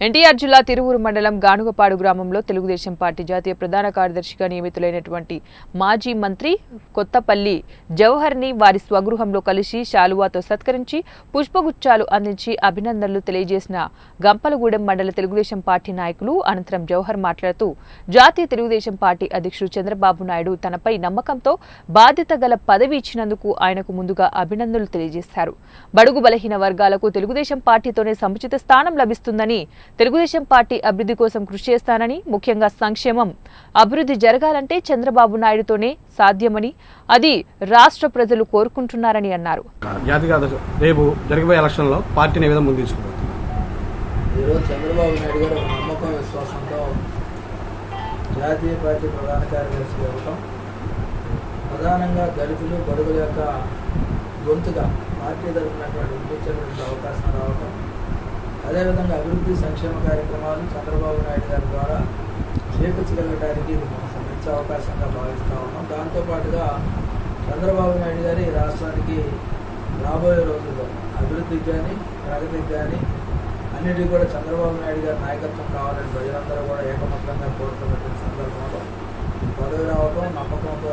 ఎన్టీఆర్ జిల్లా తిరువూరు మండలం గానుగపాడు గ్రామంలో తెలుగుదేశం పార్టీ జాతీయ ప్రధాన కార్యదర్శిగా నియమితులైనటువంటి మాజీ మంత్రి కొత్తపల్లి జవహర్ని వారి స్వగృహంలో కలిసి శాలువాతో సత్కరించి పుష్పగుచ్చాలు అందించి అభినందనలు తెలియజేసిన గంపలగూడెం మండల తెలుగుదేశం పార్టీ నాయకులు అనంతరం జవహర్ మాట్లాడుతూ జాతీయ తెలుగుదేశం పార్టీ అధ్యక్షుడు చంద్రబాబు నాయుడు తనపై నమ్మకంతో బాధ్యత గల పదవి ఇచ్చినందుకు ఆయనకు ముందుగా అభినందనలు తెలియజేశారు. బడుగు బలహీన వర్గాలకు తెలుగుదేశం పార్టీతోనే సముచిత స్థానం లభిస్తుందని తెలుగుదేశం పార్టీ అభివృద్ధి కోసం కృషి చేస్తానని ముఖ్యంగా సంక్షేమం. అభివృద్ధి జరగాలంటే చంద్రబాబు నాయుడుతోనే సాధ్యమని అది రాష్ట్ర ప్రజలు కోరుకుంటున్నారని అన్నారు. రేపు జరగబోయే ఎలక్షన్లో పార్టీని ఏ విధంగా ముందు తీసుకుపోతుంది ఈరోజు చంద్రబాబు నాయుడు గారు ఒక నమ్మకం విశ్వాసంతో జాతీయ పార్టీ ప్రధాన కార్యదర్శి ఇవ్వటం ప్రధానంగా దళితులు బడుగుల యొక్క గొంతుగా పార్టీ వినిపించేటువంటి అవకాశం రావటం అదేవిధంగా అభివృద్ధి సంక్షేమ కార్యక్రమాలు చంద్రబాబు నాయుడు గారి ద్వారా చేపించగలగడానికి ఇది మనకు మంచి అవకాశంగా భావిస్తూ ఉన్నాం. దాంతోపాటుగా చంద్రబాబు నాయుడు గారి రాష్ట్రానికి రాబోయే రోజుల్లో అభివృద్ధికి కానీ ప్రగతికి కానీ అన్నిటికీ కూడా చంద్రబాబు నాయుడు గారి నాయకత్వం కావాలని ప్రజలందరూ కూడా ఏకమత్తంగా కోరుతున్నటువంటి సందర్భంలో పదవి రావటం నమ్మకంతో